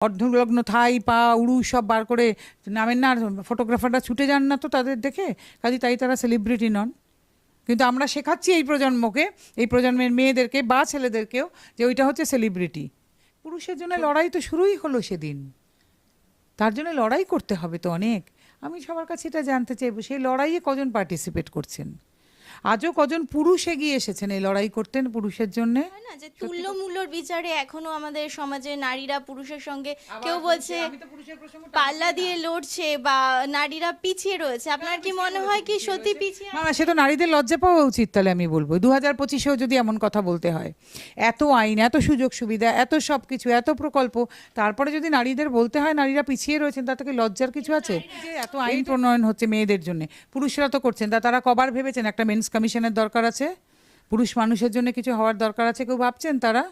অর্ধলগ্ন থাই পা উড়ু সব বার করে নামেন না ফটোগ্রাফাররা ছুটে যান না তো তাদের দেখে কাজে তাই তারা সেলিব্রিটি নন। কিন্তু আমরা শেখাচ্ছি এই প্রজন্মকে এই প্রজন্মের মেয়েদেরকে বা ছেলেদেরকেও যে ওইটা হচ্ছে সেলিব্রিটি পুরুষের জন্য লড়াই তো শুরুই হলো সেদিন। তার জন্য লড়াই করতে হবে তো অনেক। আমি সবার কাছে এটা জানতে চাইব সেই লড়াইয়ে কজন পার্টিসিপেট করছেন? আজও কজন পুরুষ এগিয়ে এসেছেন এই লড়াই করতেন পুরুষের জন্যে? না যে তুল্য মূল্যর বিচারে এখনও আমাদের সমাজে নারীরা পুরুষের সঙ্গে কেউ বলছে পাল্লা দিয়ে লড়ছে বা নারীরা পিছিয়ে রয়েছে। আপনার কি মনে হয় কি সত্যি পিছিয়ে না সে তো নারীদের লজ্জা পাওয়া উচিত তাহলে আমি বলব। দু হাজার পঁচিশেও যদি এমন কথা বলতে হয় এত আইন এত সুযোগ সুবিধা এত সব কিছু এত প্রকল্প তারপরে যদি নারীদের বলতে হয় নারীরা পিছিয়ে রয়েছেন তা থেকে লজ্জার কিছু আছে? এত আইন প্রণয়ন হচ্ছে মেয়েদের জন্য পুরুষরা তো করছেন তা তারা কবার ভেবেছেন একটা মেন্স কমিশনের দরকার আছে। পুরুষ মানুষের জন্য কিছু হওয়ার দরকার আছে কেউ ভাবছেন তারা?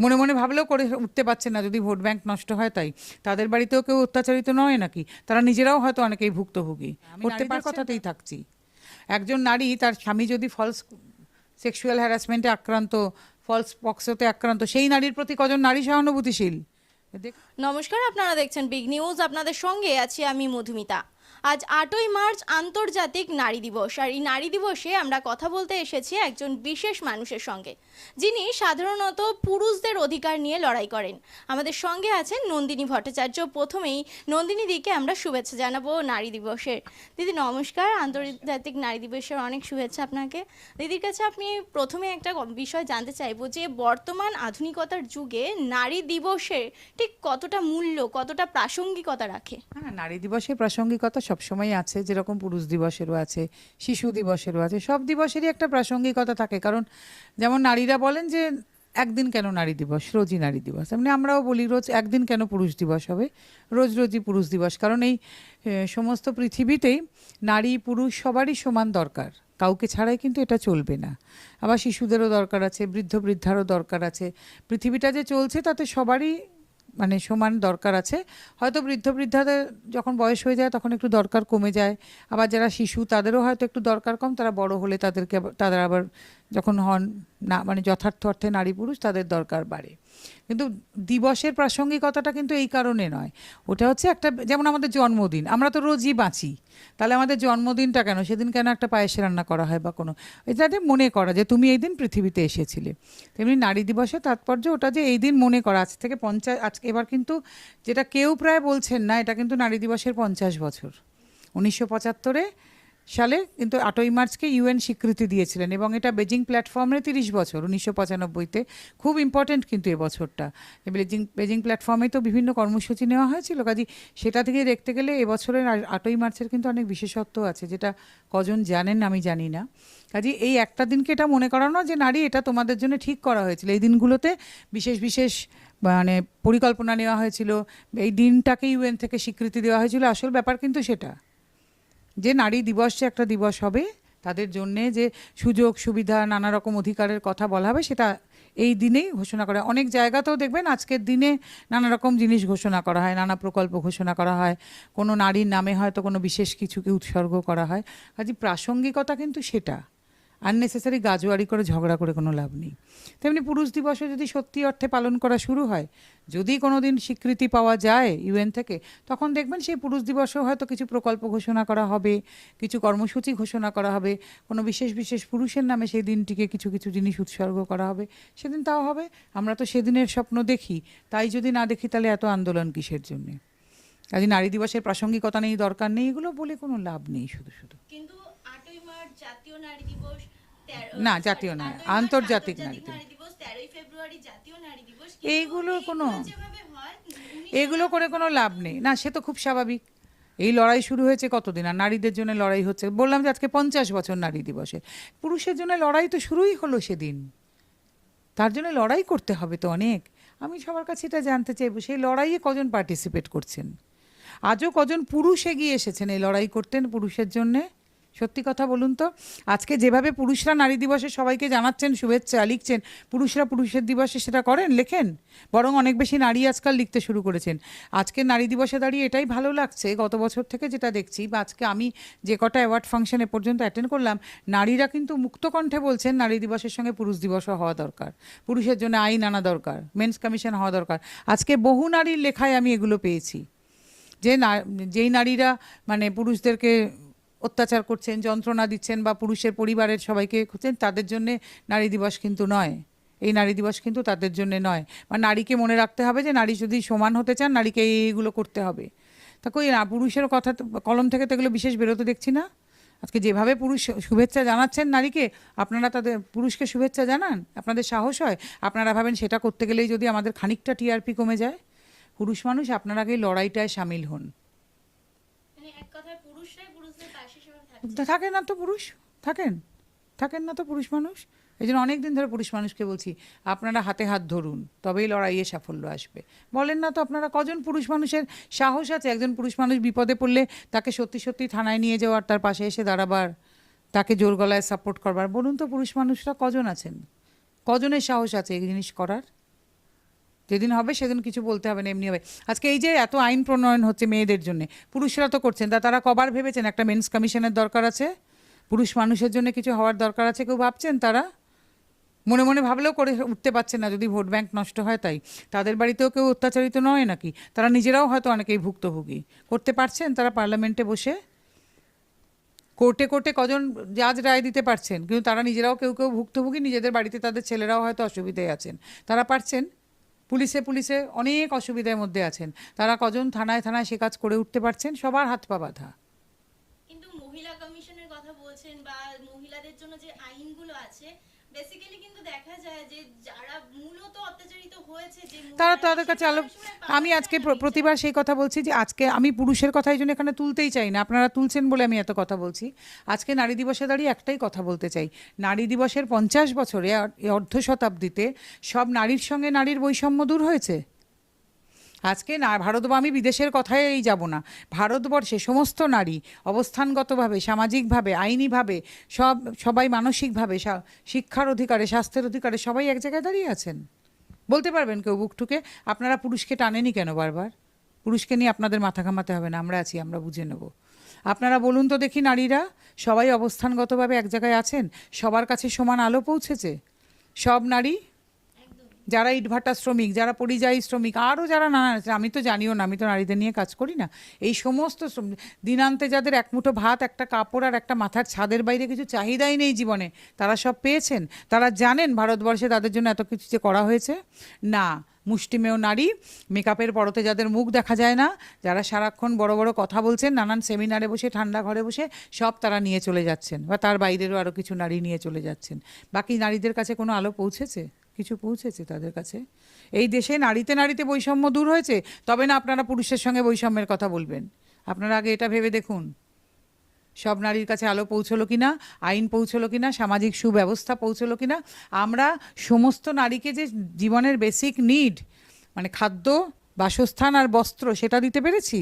মনে মনে ভাবলেও করে উঠতে পারছেন না যদি ভোট ব্যাংক নষ্ট হয় তাই। তাদের বাড়িতেও কেউ অত্যাচারিত নয় নাকি? তারা নিজেরাও হয়তো অনেকেই ভুক্তভোগী। করতে পার কথাতেই থাকছি। একজন নারী তার স্বামী যদি ফলস সেক্সুয়াল হ্যারাসমেন্টে আক্রান্ত ফলস পক্সতে আক্রান্ত সেই নারীর প্রতি কজন নারী সহানুভূতিশীল? নমস্কার আপনারা দেখছেন বিগ নিউজ আপনাদের সঙ্গে আছি আমি মধুমিতা। আজ আটই মার্চ আন্তর্জাতিক নারী দিবস, আর এই নারী দিবসে আমরা কথা বলতে এসেছি একজন বিশেষ মানুষের সঙ্গে, যিনি সাধারণত পুরুষদের অধিকার নিয়ে লড়াই করেন। আমাদের সঙ্গে আছেন নন্দিনী ভট্টাচার্য। প্রথমেই নন্দিনী দিকে আমরা শুভেচ্ছা জানাব নারী দিবসের। দিদি, নমস্কার। আন্তর্জাতিক নারী দিবসের অনেক শুভেচ্ছা আপনাকে। দিদির কাছে আপনি প্রথমে একটা বিষয় জানতে চাইব যে, বর্তমান আধুনিকতার যুগে নারী দিবসের ঠিক কতটা মূল্য, কতটা প্রাসঙ্গিকতা রাখে? হ্যাঁ নারী দিবসের প্রাসঙ্গিকতা সবসময় আছে, যেরকম পুরুষ দিবসেরও আছে, শিশু দিবসেরও আছে, সব দিবসেরই একটা প্রাসঙ্গিকতা থাকে। কারণ যেমন নারীরা বলেন যে, একদিন কেন নারী দিবস? রোজই নারী দিবস। এমনি আমরাও বলি, রোজ একদিন কেন পুরুষ দিবস হবে? রোজ রোজই পুরুষ দিবস। কারণ এই সমস্ত পৃথিবীতেই নারী, পুরুষ সবারই সমান দরকার। কাউকে ছাড়াই কিন্তু এটা চলবে না। আবার শিশুদেরও দরকার আছে, বৃদ্ধ বৃদ্ধারও দরকার আছে। পৃথিবীটা যে চলছে, তাতে সবারই মানে সমান দরকার আছে। হয়তো বৃদ্ধ বৃদ্ধাদের যখন বয়স হয়ে যায় তখন একটু দরকার কমে যায়। আবার যারা শিশু তাদেরও হয়তো একটু দরকার কম। তারা বড় হলে তাদেরকে তাদের আবার যখন হন না মানে যথার্থ অর্থে নারী পুরুষ তাদের দরকার বাড়ে। কিন্তু দিবসের প্রাসঙ্গিকতাটা কিন্তু এই কারণে নয়। ওটা হচ্ছে একটা, যেমন আমাদের জন্মদিন, আমরা তো রোজই বাঁচি। তাহলে আমাদের জন্মদিনটা কেন? সেদিন কেন একটা পায়েসে রান্না করা হয় বা কোনো? এটাতে মনে করা, যে তুমি এই দিন পৃথিবীতে এসেছিলে। তেমনি নারী দিবসের তাৎপর্য ওটা যে এই দিন মনে করা, আজ থেকে পঞ্চাশ আজকে এবার কিন্তু যেটা কেউ প্রায় বলছেন না, এটা কিন্তু নারী দিবসের পঞ্চাশ বছর। উনিশশো পঁচাত্তরে সালে কিন্তু আটই মার্চকে ইউএন স্বীকৃতি দিয়েছিলেন এবং এটা বেজিং প্ল্যাটফর্মে তিরিশ বছর, উনিশশো পঁচানব্বইতে। খুব ইম্পর্টেন্ট কিন্তু এ বছরটা। বেজিং বেজিং প্ল্যাটফর্মে তো বিভিন্ন কর্মসূচি নেওয়া হয়েছিল কাজে সেটা থেকে দেখতে গেলে এবছরের আটই মার্চের কিন্তু অনেক বিশেষত্ব আছে, যেটা কজন জানেন আমি জানি না। কাজে এই একটা দিনকে এটা মনে করানো যে, নারী, এটা তোমাদের জন্য ঠিক করা হয়েছিল। এই দিনগুলোতে বিশেষ বিশেষ মানে পরিকল্পনা নেওয়া হয়েছিল। এই দিনটাকে ইউএন থেকে স্বীকৃতি দেওয়া হয়েছিল। আসল ব্যাপার কিন্তু সেটা। যে নারী দিবস একটা দিবস হবে, তাদের জন্যে যে সুযোগ, সুবিধা, নানা রকম অধিকারের কথা বলা হবে, সেটা এই দিনেই ঘোষণা করা। অনেক জায়গাতেও দেখবেন আজকের দিনে নানা রকম জিনিস ঘোষণা করা হয়, নানা প্রকল্প ঘোষণা করা হয়, কোনো নারীর নামে হয়তো কোনো বিশেষ কিছুকে উৎসর্গ করা হয় কাজে প্রাসঙ্গিকতা কিন্তু সেটা আননেসেসারি গাজোয়ারি করে ঝগড়া করে কোনো লাভ নেই। তেমনি পুরুষ দিবসে যদি সত্যি অর্থে পালন করা শুরু হয়, যদি কোনো দিন স্বীকৃতি পাওয়া যায় ইউএন থেকে, তখন দেখবেন সেই পুরুষ দিবসেও হয়তো কিছু প্রকল্প ঘোষণা করা হবে, কিছু কর্মসূচি ঘোষণা করা হবে, কোনো বিশেষ বিশেষ পুরুষের নামে সেই দিনটিকে কিছু কিছু জিনিস উৎসর্গ করা হবে। সেদিন তাও হবে, আমরা তো সেদিনের স্বপ্ন দেখি, তাই যদি না দেখি তাহলে এত আন্দোলন কিসের জন্যে? কাজে নারী দিবসের প্রাসঙ্গিকতা নেই, দরকার নেই, এগুলো বলে কোনো লাভ নেই শুধু শুধু। কিন্তু জাতীয় নারী দিবস না, জাতীয় নয়, আন্তর্জাতিক নারী দিবস। ফেব্রুয়ারি জাতীয় নারী দিবস। এইগুলো কোনো- এগুলো করে কোনো লাভ নেই। না সে তো খুব স্বাভাবিক। এই লড়াই শুরু হয়েছে কতদিন? আর নারীদের জন্য লড়াই হচ্ছে। বললাম যে আজকে পঞ্চাশ বছর নারী দিবসে। পুরুষের জন্য লড়াই তো শুরুই হলো সেদিন। তার জন্য লড়াই করতে হবে তো অনেক। আমি সবার কাছে এটা জানতে চাইব সেই লড়াইয়ে কজন পার্টিসিপেট করছেন? আজও কজন পুরুষ এগিয়ে এসেছেন এই লড়াই করতেন পুরুষের জন্যে? সত্যি কথা বলুন তো, আজকে যেভাবে পুরুষরা নারী দিবসে সবাইকে জানাচ্ছেন, শুভেচ্ছা লিখছেন, পুরুষরা পুরুষের দিবসে সেটা করেন, লেখেন? বরং অনেক বেশি নারী আজকাল লিখতে শুরু করেছেন। আজকে নারী দিবসে দাঁড়িয়ে এটাই ভালো লাগছে, গত বছর থেকে যেটা দেখছি, বা আজকে আমি যে কটা অ্যাওয়ার্ড ফাংশনে পর্যন্ত অ্যাটেন্ড করলাম, নারীরা কিন্তু মুক্ত কণ্ঠে বলছেন নারী দিবসের সঙ্গে পুরুষ দিবসও হওয়া দরকার। পুরুষের জন্য আইন আনা দরকার, মেন্স কমিশন হওয়া দরকার। আজকে বহু নারীর লেখায় আমি এগুলো পেয়েছি। যে না, যেই নারীরা মানে পুরুষদেরকে অত্যাচার করছেন, যন্ত্রণা দিচ্ছেন বা পুরুষের পরিবারের সবাইকে খুঁজছেন, তাদের জন্যে নারী দিবস কিন্তু নয়। এই নারী দিবস কিন্তু তাদের জন্য নয়। বা নারীকে মনে রাখতে হবে যে নারী যদি সমান হতে চান, নারীকে এই এইগুলো করতে হবে। তা কই, না পুরুষের কথা কলম থেকে তো এগুলো বিশেষ বেরোতে দেখছি না। আজকে যেভাবে পুরুষ শুভেচ্ছা জানাচ্ছেন নারীকে, আপনারা তাদের, পুরুষকে শুভেচ্ছা জানান, আপনাদের সাহস হয়। আপনারা ভাবেন সেটা করতে গেলেই যদি আমাদের খানিকটা টিআরপি কমে যায়। পুরুষ মানুষ, আপনারা আগে লড়াইটায় সামিল হন। মানে এক কথায় পুরুষরাই পুরুষদের পাশে সেভাবে থাকেন না তো পুরুষ? থাকেন? থাকেন না তো পুরুষ মানুষ? এই জন্য অনেক দিন ধরে পুরুষ মানুষকে বলছি, আপনারা হাতে হাত ধরুন, তবেই লড়াইয়ে সাফল্য আসবে। বলেন না তো আপনারা কজন পুরুষ মানুষের সাহস আছে? একজন পুরুষ মানুষ বিপদে পড়লে তাকে সত্যি সত্যি থানায় নিয়ে যাওয়ার তার পাশে এসে দাঁড়াবার, তাকে জোর গলায় সাপোর্ট করবার। বলুন তো পুরুষ মানুষরা কজন আছেন? কজনের সাহস আছে এই জিনিস করার? যেদিন হবে সেদিন কিছু বলতে হবে না, এমনি হবে। আজকে এই যে এত আইন প্রণয়ন হচ্ছে মেয়েদের জন্য, পুরুষরা তো করছেন, তা তারা কবার ভেবেছেন একটা মেন্স কমিশনের দরকার আছে? পুরুষ মানুষের জন্য কিছু হওয়ার দরকার আছে কেউ ভাবছেন তারা? মনে মনে ভাবলেও করে উঠতে পারছে না, যদি ভোট ব্যাংক নষ্ট হয় তাই। তাদের বাড়িতেও কেউ অত্যাচারিত নয় নাকি? তারা নিজেরাও হয়তো অনেকেই ভুক্তভোগী। করতে পারছেন তারা পার্লামেন্টে বসে? কোর্টে কোর্টে কজন জাজ রায় দিতে পারছেন, কিন্তু তারা নিজেরাও কেউ কেউ ভুক্তভোগী, নিজেদের বাড়িতে তাদের ছেলেরাও হয়তো অসুবিধায় আছেন। তারা পারছেন? পুলিশে পুলিশে অনেক অসুবিধার মধ্যে আছেন। তারা কজন থানায় থানায় সে কাজ করে উঠতে পারছেন? সবার হাত পা বাঁধা। কিন্তু মহিলা কমিশনের কথা বলছেন বা মহিলাদের জন্য যে আইনগুলো আছে বেসিক্যালি কিন্তু দেখা যায় যে যারা মূলত অত্যাচারিত হয়েছে যে তারা তাদের কাছে আলো আমি আজকে। প্রতিবার সেই কথা বলছি যে আজকে আমি পুরুষের কথা এই জন্য এখানে তুলতেই চাই না। আপনারা তুলছেন বলে আমি এত কথা বলছি। আজকে নারী দিবসে দাঁড়িয়ে একটাই কথা বলতে চাই। নারী দিবসের পঞ্চাশ বছরে অর্ধ শতাব্দীতে সব নারীর সঙ্গে নারীর বৈষম্য দূর হয়েছে? আজকে না, ভারত বা আমি বিদেশের কথায় এই যাব না। ভারতবর্ষে সমস্ত নারী অবস্থানগতভাবে, সামাজিকভাবে, আইনিভাবে, সব, সবাই মানসিকভাবে শিক্ষার অধিকারে, স্বাস্থ্যের অধিকারে সবাই এক জায়গায় দাঁড়িয়ে আছেন। বলতে পারবেন কেউ বুক ঠুকে আপনারা পুরুষকে টানেনি কেন বারবার? পুরুষকে নিয়ে আপনাদের মাথা ঘামাতে হবে না, আমরা আছি, আমরা বুঝে নেব। আপনারা বলুন তো দেখি নারীরা, সবাই অবস্থানগতভাবে এক জায়গায় আছেন? সবার কাছে সমান আলো পৌঁছেছে? সব নারী যারা ইটভাটা শ্রমিক, যারা পরিযায়ী শ্রমিক, আরও যারা নানা আছে, আমি তো জানিও না, আমি তো নারীদের নিয়ে কাজ করি না। এই সমস্ত দিনান্তে যাদের এক মুঠো ভাত, একটা কাপড় আর একটা মাথার ছাদের বাইরে কিছু চাহিদাই নেই জীবনে, তারা সব পেয়েছেন? তারা জানেন ভারতবর্ষে তাদের জন্য এত কিছু যে করা হয়েছে? না, মুষ্টিমেয় নারী, মেকআপের পরতে যাদের মুখ দেখা যায় না, যারা সারাক্ষণ বড় বড় কথা বলছেন, নানান সেমিনারে বসে, ঠান্ডা ঘরে বসে, সব তারা নিয়ে চলে যাচ্ছেন, বা তার বাইরেরও আরও কিছু নারী নিয়ে চলে যাচ্ছেন। বাকি নারীদের কাছে কোনো আলো পৌঁছেছে? কিছু পৌঁছেছে তাদের কাছে। এই দেশে নারীতে নারীতে বৈষম্য দূর হয়েছে, তবে না আপনারা পুরুষের সঙ্গে বৈষম্যের কথা বলবেন। আপনারা আগে এটা ভেবে দেখুন। সব নারীর কাছে আলো পৌঁছলো কিনা, আইন পৌঁছলো কিনা, সামাজিক সুব্যবস্থা পৌঁছলো কিনা, আমরা সমস্ত নারীকে যে জীবনের বেসিক নিড মানে খাদ্য, বাসস্থান আর বস্ত্র, সেটা দিতে পেরেছি?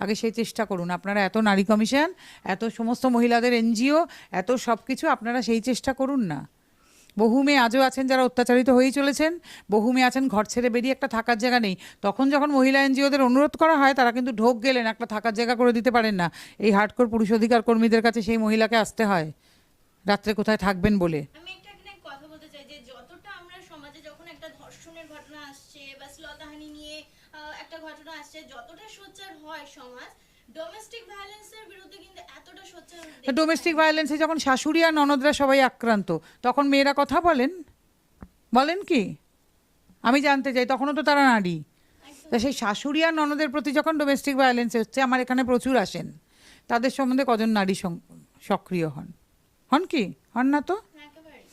আগে সেই চেষ্টা করুন। আপনারা এত নারী কমিশন এত সমস্ত মহিলাদের এনজিও, এত সব কিছু আপনারা সেই চেষ্টা করুন না। বহু মেয়ে আজও আছেন যারা অত্যাচারিত হয়েই চলেছেন বহু মেয়ে আছেন, ঘর ছেড়ে বেরিয়ে একটা থাকার জায়গা নেই। তখন যখন মহিলা এনজিওদের অনুরোধ করা হয়, তারা কিন্তু ঢোক গেলেন, একটা থাকার জায়গা করে দিতে পারেন না। এই হার্ডকোর পুরুষ অধিকার কর্মীদের কাছে সেই মহিলাকে আসতে হয়। রাত্রে কোথায় থাকবেন বলে? একটা ঘটনা আসছে, যতটা সোচ্চার হয় সমাজ ডোমেস্টিক ভায়োলেন্সের বিরুদ্ধে কিন্তু এতটা সোচ্চার ডোমেস্টিক ভায়োলেন্সে যখন শাশুড়ি আর ননদরা সবাই আক্রান্ত তখন মেয়েরা কথা বলেন। বলেন কি? আমি জানতে চাই তখনও তো তারা নারী। তা সেই শাশুড়ি আর ননদের প্রতি যখন ডোমেস্টিক ভায়োলেন্স হচ্ছে আমার এখানে প্রচুর আসেন। তাদের সম্বন্ধে কজন নারী সক্রিয় হন? হন কি? হন না তো?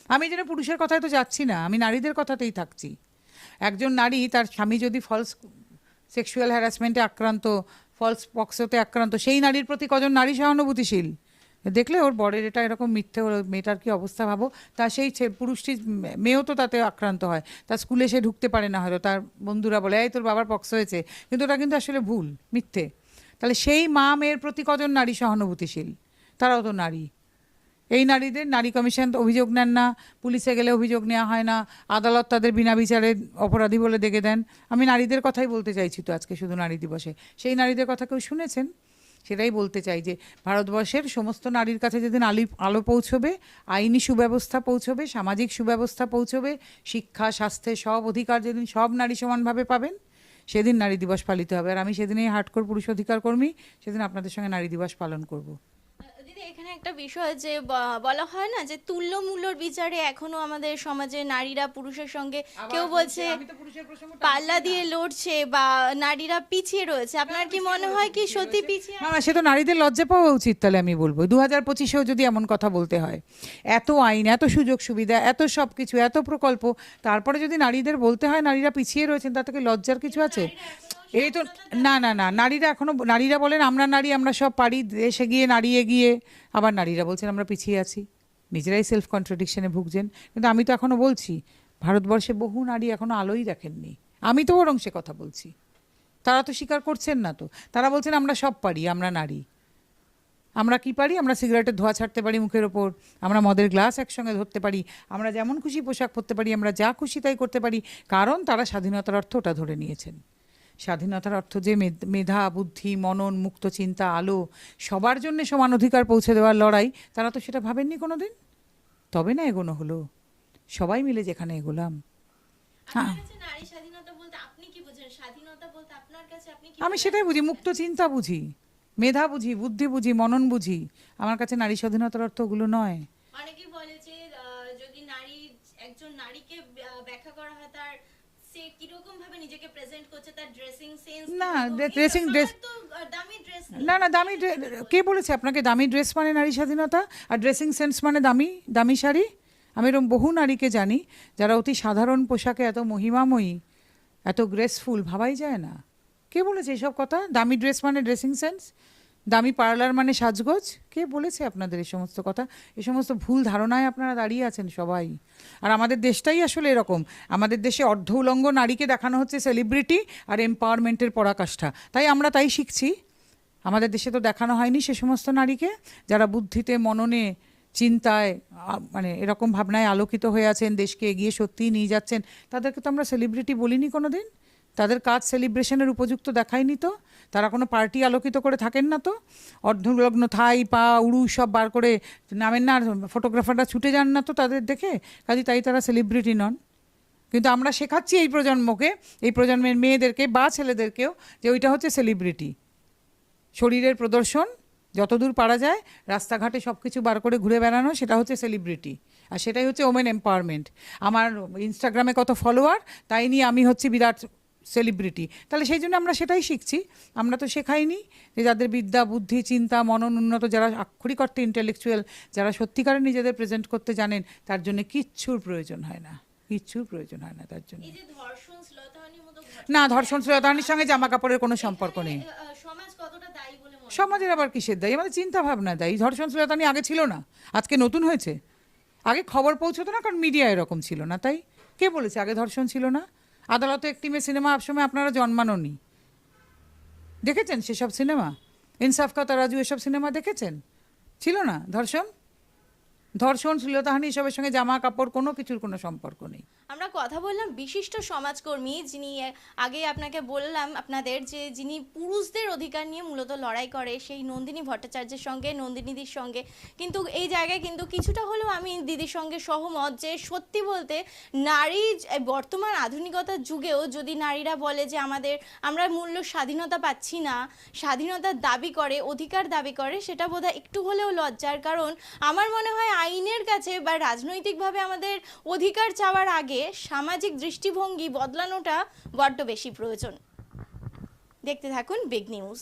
আমি যেন পুরুষের কথায় তো যাচ্ছি না আমি নারীদের কথাতেই থাকছি। একজন নারী তার স্বামী যদি ফলস সেক্সুয়াল হ্যারাসমেন্টে আক্রান্ত ফলস পক্সতে আক্রান্ত। সেই নারীর প্রতি কজন নারী সহানুভূতিশীল? দেখলে ওর বরের এটা এরকম মিথ্যে ওর মেয়েটার কী অবস্থা ভাবো? তা সেই পুরুষটি মেয়েও তো তাতে আক্রান্ত হয়। তার স্কুলে সে ঢুকতে পারে না হয়তো। তার বন্ধুরা বলে, এই তোর বাবার পক্স হয়েছে। কিন্তু ওটা কিন্তু আসলে ভুল, মিথ্যে। তাহলে সেই মা মেয়ের প্রতি কজন নারী সহানুভূতিশীল? তারাও তো নারী। এই নারীদের নারী কমিশন অভিযোগ নেন না, পুলিশে গেলে অভিযোগ নেওয়া হয় না, আদালত তাদের বিনা বিচারে অপরাধী বলে দেখে দেন। আমি নারীদের কথাই বলতে চাইছি তো আজকে শুধু নারী দিবসে। সেই নারীদের কথা কেউ শুনেছেন? সেটাই বলতে চাই যে ভারতবর্ষের সমস্ত নারীর কাছে যেদিন আলি, আলো পৌঁছবে, আইনি সুব্যবস্থা পৌঁছবে, সামাজিক সুব্যবস্থা পৌঁছবে, শিক্ষা, স্বাস্থ্যে সব অধিকার যেদিন সব নারী সমানভাবে পাবেন, সেদিন নারী দিবস পালিত হবে। আর আমি সেদিনই হার্ডকোর পুরুষ অধিকার কর্মী, সেদিন আপনাদের সঙ্গে নারী দিবস পালন করব। এখানে একটা বিষয় যে বলা হয় না যে তুল্য মূল্যর বিচারে এখনও আমাদের সমাজে নারীরা পুরুষের সঙ্গে কেউ বলছে পাল্লা দিয়ে লড়ছে বা নারীরা পিছিয়ে রয়েছে। আপনার কি মনে হয় কি সত্যি পিছিয়ে না না সে তো নারীদের লজ্জা পাওয়া উচিত তাহলে আমি বলব। দু হাজার পঁচিশেও যদি এমন কথা বলতে হয় এত আইন এত সুযোগ সুবিধা এত সব কিছু এত প্রকল্প তারপরে যদি নারীদের বলতে হয় নারীরা পিছিয়ে রয়েছেন তার থেকে লজ্জার কিছু আছে? এই তো, না না না, নারীরা এখনও, নারীরা বলেন, আমরা নারী, আমরা সব পারি, দেশে গিয়ে, নারী এগিয়ে। আবার নারীরা বলছেন, আমরা পিছিয়ে আছি। নিজেরাই সেলফ কন্ট্রাডিকশনে ভুগছেন। কিন্তু আমি তো এখনও বলছি, ভারতবর্ষে বহু নারী এখনও আলোই দেখেননি। আমি তো বরং সে কথা বলছি। তারা তো স্বীকার করছেন না তো। তারা বলছেন, আমরা সব পারি, আমরা নারী। আমরা কি পারি? আমরা সিগারেটের ধোঁয়া ছাড়তে পারি মুখের ওপর। আমরা মদের গ্লাস একসঙ্গে ধরতে পারি। আমরা যেমন খুশি পোশাক পরতে পারি, আমরা যা খুশি তাই করতে পারি। কারণ তারা স্বাধীনতার অর্থ ওটা ধরে নিয়েছেন। স্বাধীনতার অর্থ যে মেধ- বুদ্ধি মনন মুক্ত চিন্তা আলো সবার জন্য সমান অধিকার পৌঁছে দেওয়ার লড়াই তারা তো সেটা ভাবেননি কোনো দিন তবে না এগোনো হলো। সবাই মিলে যেখানে এগোলাম। হ্যাঁ। আমি সেটাই বুঝি মুক্ত চিন্তা বুঝি মেধা বুঝি বুদ্ধি বুঝি মনন বুঝি। আমার কাছে নারী স্বাধীনতার অর্থ ওগুলো নয়। অনেকেই বলে যে যদি নারী একজন নারীকে ব্যাখ্যা করা হয় তার সে কীরকম ভাবে নিজেকে প্রেজেন্ট করছে তার ড্রেসিং সেন্স না, dressing dress- দামি ড্রেস না না দামি কে বলেছে আপনাকে? দামি ড্রেস মানে নারী স্বাধীনতা আর ড্রেসিং সেন্স মানে দামি দামি শাড়ি? আমি এরকম বহু নারীকে জানি যারা অতি সাধারণ পোশাকে এত মহিমাময়ী এত গ্রেসফুল ভাবাই যায় না। কে বলেছে এসব কথা? দামি ড্রেস মানে ড্রেসিং সেন্স দামি পার্লার মানে সাজগোজ? কে বলেছে আপনাদের এই সমস্ত কথা? এ সমস্ত ভুল ধারণায় আপনারা দাঁড়িয়ে আছেন সবাই। আর আমাদের দেশটাই আসলে এরকম। আমাদের দেশে অর্ধ উলঙ্গ নারীকে দেখানো হচ্ছে সেলিব্রিটি আর এম্পাওয়ারমেন্টের পরাকাষ্ঠা। তাই আমরা তাই শিখছি। আমাদের দেশে তো দেখানো হয়নি সে সমস্ত নারীকে। যারা বুদ্ধিতে, মননে, চিন্তায় মানে এরকম ভাবনায় আলোকিত হয়ে আছেন, দেশকে এগিয়ে সত্যিই নিয়ে যাচ্ছেন, তাদেরকে তো আমরা সেলিব্রিটি বলিনি কোনো দিন তাদের কাজ সেলিব্রেশনের উপযুক্ত দেখায়নি তো। তারা কোনো পার্টি আলোকিত করে থাকেন না তো। অর্ধলগ্ন থাই, পা, উড়ু সব বার করে নামেন না ফটোগ্রাফাররা ছুটে যান না তো তাদের দেখে। কাজে তাই তারা সেলিব্রিটি নন। কিন্তু আমরা শেখাচ্ছি এই প্রজন্মকে, এই প্রজন্মের মেয়েদেরকে বা ছেলেদেরকেও যে ওইটা হচ্ছে সেলিব্রিটি। শরীরের প্রদর্শন, যতদূর পারা যায়, রাস্তাঘাটে সব কিছু বার করে ঘুরে বেড়ানো, সেটা হচ্ছে সেলিব্রিটি। আর সেটাই হচ্ছে ওমেন এম্পাওয়ারমেন্ট। আমার ইনস্টাগ্রামে কত ফলোয়ার, তাই নিয়ে আমি হচ্ছি বিরাট সেলিব্রিটি তাহলে সেই জন্য আমরা সেটাই শিখছি। আমরা তো শেখাইনি যে যাদের বিদ্যা বুদ্ধি চিন্তা মনন উন্নত যারা আক্ষরিক অর্থে ইন্টেলেকচুয়াল যারা সত্যিকারে নিজেদের প্রেজেন্ট করতে জানেন তার জন্য কিচ্ছুর প্রয়োজন হয় না। কিচ্ছুর প্রয়োজন হয় না তার জন্য। না ধর্ষণ শ্লীলতাহানির সঙ্গে জামা কাপড়ের কোনো সম্পর্ক নেই? সমাজের আবার কিসের দায়ী? আমাদের চিন্তা ভাবনা দায়ী। ধর্ষণ শ্লীলতাহানি আগে ছিল না। আজকে নতুন হয়েছে। আগে খবর পৌঁছতো না কারণ মিডিয়া এরকম ছিল না তাই? কে বলেছে আগে ধর্ষণ ছিল না? আদালতে একটি মেয়ে সিনেমা সবসময় আপনারা জন্মানোনি। দেখেছেন সেসব সিনেমা? ইনসাফ কাতা রাজু, এসব সিনেমা দেখেছেন? ছিল না? ধর্ষণ? ধর্ষণ, শ্লীলতাহানি, এসবের সঙ্গে জামা কাপড়, কোনো কিছুর কোনো সম্পর্ক নেই। আমরা কথা বললাম বিশিষ্ট সমাজকর্মী যিনি আগে আপনাকে বললাম আপনাদের যে যিনি পুরুষদের অধিকার নিয়ে মূলত লড়াই করে, সেই নন্দিনী ভট্টাচার্যের সঙ্গে নন্দিনীদির সঙ্গে। কিন্তু এই জায়গায় কিন্তু কিছুটা হলেও আমি দিদির সঙ্গে সহমত যে সত্যি বলতে নারী বর্তমান আধুনিকতার যুগেও যদি নারীরা বলে যে আমাদের, আমরা মূল্য স্বাধীনতা পাচ্ছি না স্বাধীনতার দাবি করে, অধিকার দাবি করে, সেটা বোধহয় একটু হলেও লজ্জার। কারণ আমার মনে হয় আইনের কাছে বা রাজনৈতিকভাবে আমাদের অধিকার চাওয়ার আগে সামাজিক দৃষ্টিভঙ্গি বদলানোটা বড্ড বেশি প্রয়োজন। দেখতে থাকুন বিগ নিউজ